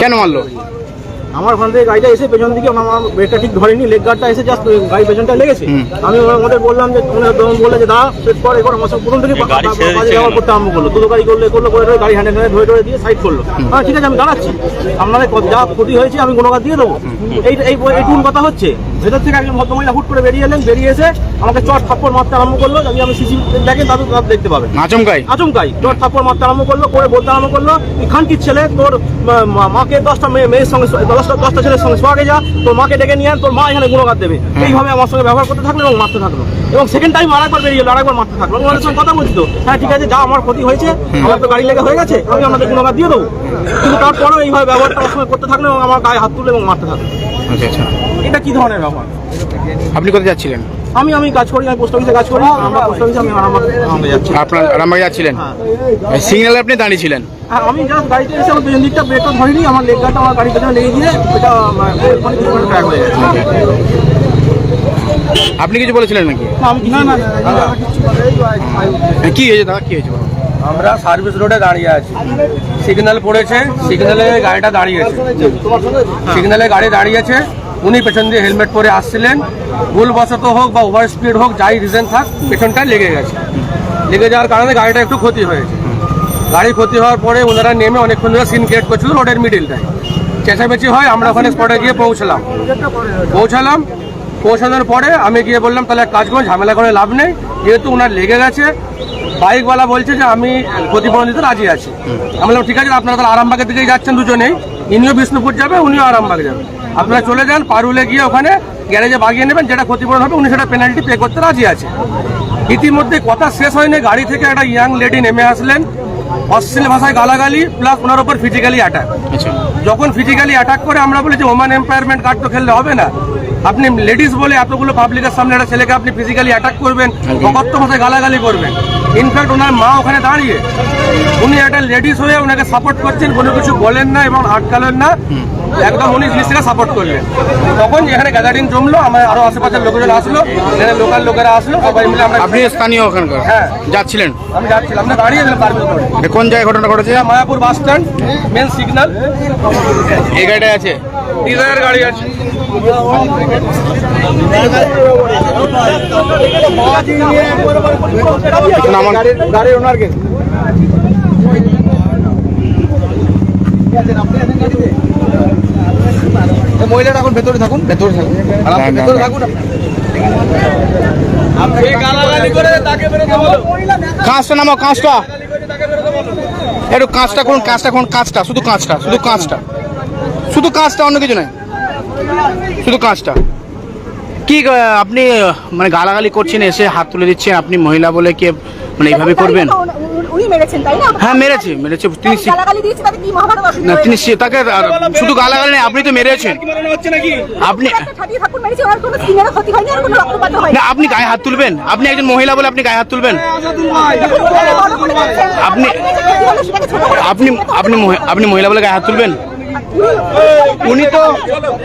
কেন মারলো? আমার ওখান থেকে গাড়িটা এসে পেছন দিকে আমার ব্রেকটা ঠিক ধরেনি লেগ গার্ডটা এসে জাস্ট গাড়ি পেছনটা লেগেছে। আমি ওরা- ওদের বললাম যে তখন বললে যে দাঁড়া সেট কর এবার আমার সব প্রথম থেকে বাজে ব্যবহার করতে আরম্ভ করল। দুটো গাড়ি করলে করল করে গাড়ি হ্যান্ডেল হ্যান্ডেল ধরে ধরে দিয়ে সাইড করল। হ্যাঁ ঠিক আছে আমি দাঁড়াচ্ছি। আপনাদের যা ক্ষতি হয়েছে আমি গুণগার দিয়ে দেবো। এই এই এইটুকুন কথা হচ্ছে। ভেতর থেকে একজন ভদ্রমহিলা হুট করে বেরিয়ে এলেন বেরিয়ে এসে আমাকে চট থাপ্পড় মারতে আরম্ভ করল। যদি আমি সিসি দেখেন তাদের তাদের দেখতে পাবেন। আচমকাই। আচমকাই চট থাপ্পড় মারতে আরম্ভ করল করে বলতে আরম্ভ করল তুই খানকির ছেলে তোর মাকে দশটা মেয়ে মেয়ের সঙ্গে দশটা দশটা ছেলের সঙ্গে সোয়াগে যা তোর মাকে ডেকে নিয়ে আন তোর মা এখানে গুণগার দেবে। এইভাবে আমার সঙ্গে ব্যবহার করতে থাকল এবং মারতে থাকল। এবং সেকেন্ড টাইম আরেকবার বেরিয়ে গেলো আরেকবার মারতে থাকল। আমি সঙ্গে কথা বলছি তো। হ্যাঁ ঠিক আছে যা আমার ক্ষতি হয়েছে আমার তো গাড়ি লেগে হয়ে গেছে আমি আপনাদের গুণগার দিয়ে দেবো। কিন্তু তারপরেও এইভাবে ব্যবহারটা আমার সঙ্গে করতে থাকল এবং আমার গায়ে হাত তুলে এবং মারতে থাকল। আচ্ছা আচ্ছা। এটা কি ধরনের ব্যবহার আপনি কোথায় যাচ্ছিলেন? আমি আমি কাজ করি আমি পোস্ট অফিসে কাজ করি আমরা পোস্ট অফিসে আমি যাচ্ছি। আপনার রামবাগ যাচ্ছিলেন? হ্যাঁ। সিগন্যালে আপনি দাঁড়িয়ে ছিলেন? হ্যাঁ, আমি জাস্ট গাড়িতে এসে আমার পেছন দিকটা ব্রেকটা ধরিনি আমার লেগ গার্ডটা আমার গাড়ির পেছনে লেগে গিয়ে এটা ট্র্যাক হয়ে গেছে। আপনি কিছু বলেছিলেন নাকি? না, না কি হয়েছে দাদা? কি হয়েছে বলো? আমরা সার্ভিস রোডে দাঁড়িয়ে আছি। সিগন্যাল পড়েছে সিগন্যালে গাড়িটা দাঁড়িয়েছে সিগন্যালে গাড়ি দাঁড়িয়েছে উনি পেছন দিয়ে হেলমেট পরে আসছিলেন। ভুলবশত হোক বা ওভার স্পিড হোক, যাই রিজন থাক পেছনটায় লেগে গেছে। লেগে যাওয়ার কারণে গাড়িটা একটু ক্ষতি হয়েছে। গাড়ি ক্ষতি হওয়ার পরে ওনারা নেমে অনেকক্ষণ ধরে সিন ক্রিয়েট করছিল রোডের মিডিলটায় চেঁচামেচি হয়, আমরা ওখানে স্পটে গিয়ে পৌঁছলাম। পৌঁছালাম। পৌঁছানোর পরে আমি গিয়ে বললাম, তাহলে কাজ করুন ঝামেলা করে লাভ নেই। যেহেতু ওনার লেগে গেছে বাইকওয়ালা বলছে যে আমি ক্ষতিপূরণ দিতে রাজি আছি। আমি বললাম ঠিক আছে আপনারা তাহলে আরামবাগের দিকেই যাচ্ছেন দুজনেই। ইনিও বিষ্ণুপুর যাবে উনিও আরামবাগ যাবে। আপনারা চলে যান পারুলে গিয়ে ওখানে গ্যারেজে বাগিয়ে নেবেন যেটা ক্ষতিপূরণ হবে উনি সেটা পেনাল্টি পে করতে রাজি আছে। ইতিমধ্যে কথা শেষ হয়নি গাড়ি থেকে একটা ইয়াং লেডি নেমে আসলেন অশ্লীল ভাষায় গালাগালি প্লাস ওনার উপর ফিজিক্যালি অ্যাটাক যখন ফিজিক্যালি অ্যাটাক করে আমরা বলি যে ওমান এম্পায়ারমেন্ট কার্ড তো খেললে হবে না। আপনি লেডিস বলে এতগুলো পাবলিকের সামনে একটা ছেলেকে আপনি ফিজিক্যালি অ্যাটাক করবেন অকথ্য ভাষায় গালাগালি করবেন। ইনফ্যাক্ট ওনার মা ওখানে দাঁড়িয়ে উনি একটা লেডিস হয়ে ওনাকে সাপোর্ট করছেন কোনো কিছু বলেন না এবং আটকালেন না। একদম উনি জিনিসটাকে সাপোর্ট করলেন। তখন এখানে গ্যাদারিং জমলো আমার আরও আশেপাশের লোকজন আসলো এখানে লোকাল লোকেরা আসলো সবাই মিলে আমরা আপনি স্থানীয় ওখানকার? হ্যাঁ। যাচ্ছিলেন? আমি যাচ্ছিলাম। আমরা দাঁড়িয়েছিলাম তার ভিতরে। কোন জায়গায় ঘটনা ঘটেছে? Mayapur bus stand main signal এই গাড়িটায় আছে? ডিজায়ার গাড়ি আছে। এখন গাড়ির ওনারকে মহিলাটা এখন ভেতরে থাকুন। ভেতরে থাকুন। ভেতরে। থাকুন। কাঁচটা নামাও কাঁচটা একটু কাঁচটা করুন কাঁচটা করুন কাঁচটা শুধু কাঁচটা শুধু কাঁচটা শুধু কাঁচটা অন্য কিছু নয় শুধু কাঁচটা কি আপনি মানে গালাগালি করছেন এসে হাত তুলে দিচ্ছেন আপনি মহিলা বলে কি মানে এইভাবে করবেন উনি মেরেছেন তাই না হ্যাঁ মেরেছে মেরেছে তিনি না তিনি তাকে শুধু গালাগালি নেই আপনি তো মেরেছেন আপনি না আপনি গায়ে হাত তুলবেন আপনি একজন মহিলা বলে আপনি গায়ে হাত তুলবেন আপনি- আপনি আপনি আপনি মহিলা বলে গায়ে হাত তুলবেন উনি তো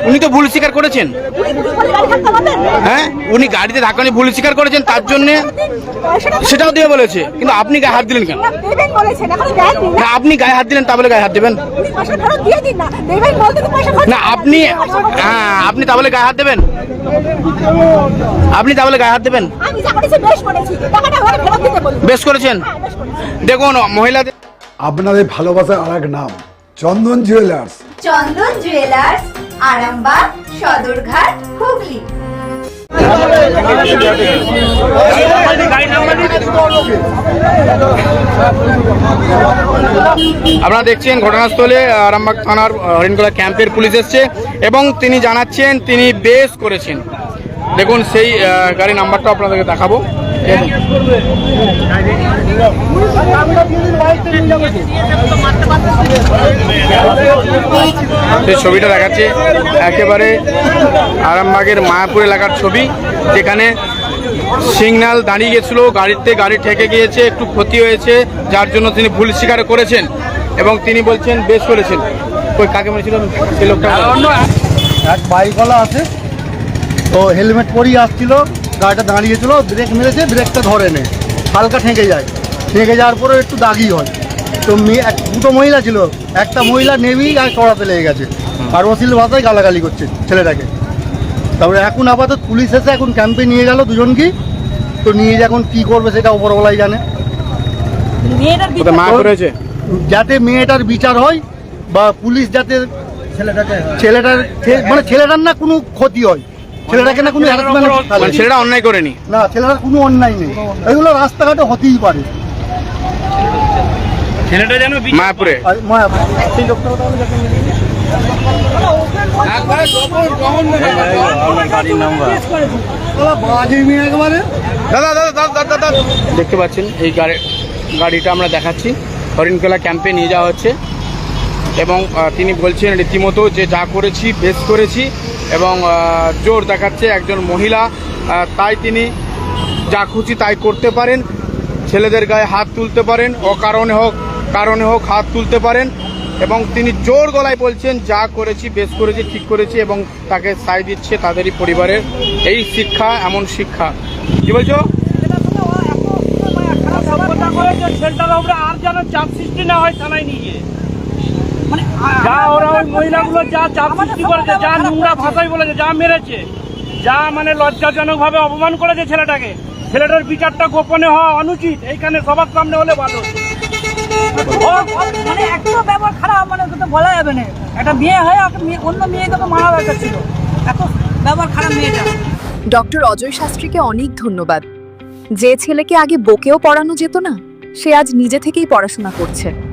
উনি তো ভুল স্বীকার করেছেন। হ্যাঁ? উনি গাড়িতে ধাক্কা ভুল স্বীকার করেছেন, তার জন্য সেটাও দিয়ে বলেছে। কিন্তু আপনি গায়ে হাত দিলেন কেন? আপনি গায়ে হাত দিলেন, তা বলে গায়ে হাত দেবেন? না, আপনি হ্যাঁ আপনি তা বলে গায়ে হাত দেবেন? আপনি তা বলে গায়ে হাত দেবেন? বেশ করেছেন। দেখুন, মহিলাদের আপনাদের ভালোবাসার আর এক নাম, চন্দন জুয়েলার্স চন্দন জুয়েলার্স আরামবাগ, সদরঘাট, হুগলি। আপনারা দেখছেন ঘটনাস্থলে আরামবাগ থানার হরিণগোলা ক্যাম্পের পুলিশ এসছে এবং তিনি জানাচ্ছেন তিনি বেশ করেছেন। দেখুন, সেই গাড়ি নাম্বারটা আপনাদেরকে দেখাবো। সেই ছবিটা দেখাচ্ছে। একেবারে আরামবাগের মায়াপুর এলাকার ছবি, যেখানে সিগন্যাল দাঁড়িয়ে গেছিল, গাড়িতে গাড়ি ঠেকে গিয়েছে, একটু ক্ষতি হয়েছে, যার জন্য তিনি ভুল স্বীকার করেছেন এবং তিনি বলছেন, বেশ করেছেন। ওই কাকে বলেছিল সেই লোকটা এক বাইকওয়ালা আছে, তো হেলমেট পরিয়ে আসছিল। গাড়িটা দাঁড়িয়েছিল ব্রেক মেরেছে ব্রেকটা ধরে নে। হালকা ঠেকে যায়। ঠেকে যাওয়ার পরে একটু দাগি হয়। তো মেয়ে এক দুটো মহিলা ছিল। একটা মহিলা নেমেই আর চড়াতে লেগে গেছে। আর অশ্লীল ভাষায় গালাগালি করছে ছেলেটাকে। তারপরে এখন আপাতত পুলিশ এসে এখন ক্যাম্পে নিয়ে গেল দুজনকেই তো নিয়ে যে এখন কী করবে সেটা ওপরওয়ালাই জানে। যাতে মেয়েটার বিচার হয় বা পুলিশ যাতে ছেলেটার মানে ছেলেটার না কোনো ক্ষতি হয়। ছেলেটাকে না কোনো মানে ছেলেটা অন্যায় করেনি। না ছেলেটার কোনো অন্যায় নেই। এগুলো রাস্তাঘাটে হতেই পারে। মায়াপুরে। আর সেই লোকটা তাহলে যাকে মেরেছে। শালা বাজে মেয়ে একবারে। দাদা দাদা দাদা দাদা দাদা। দেখতে পাচ্ছেন এই গাড়ি গাড়িটা আমরা দেখাচ্ছি। হরিণখোলা ক্যাম্পে নিয়ে যাওয়া হচ্ছে। এবং তিনি বলছেন রীতিমতো যে যা করেছি বেশ করেছি। এবং জোর দেখাচ্ছে একজন মহিলা তাই তিনি যা খুশি তাই করতে পারেন। ছেলেদের গায়ে হাত তুলতে পারেন ও কারণে হোক কারণে হোক হাত তুলতে পারেন। এবং তিনি জোর গলায় বলছেন, যা করেছি, বেশ করেছি, ঠিক করেছি এবং তাকে সাই দিচ্ছে তাদেরই পরিবারের। এই শিক্ষা এমন শিক্ষা। কি বলছো? আর যেন চাপ সৃষ্টি না হয় থানায় নিয়ে যা ওরা ওই মহিলাগুলো যা চাপ সৃষ্টি করেছে যা নোংরা ভাষায় বলেছে যা মেরেছে যা মানে লজ্জাজনক ভাবে অপমান করেছে ছেলেটাকে। ছেলেটার বিচারটা গোপনে হওয়া অনুচিত এইখানে সবার সামনে হলে ভালো মানে এত ব্যবহার খারাপ মানে তো বলা যাবে না। একটা মেয়ে হয় মেয়ে- অন্য মেয়ে তোকে মারা দরকার ছিল এত ব্যবহার খারাপ মেয়েটা। ডক্টর অজয় শাস্ত্রীকে অনেক ধন্যবাদ। যে ছেলেকে আগে বকেও পড়ানো যেত না সে আজ নিজে থেকেই পড়াশোনা করছে।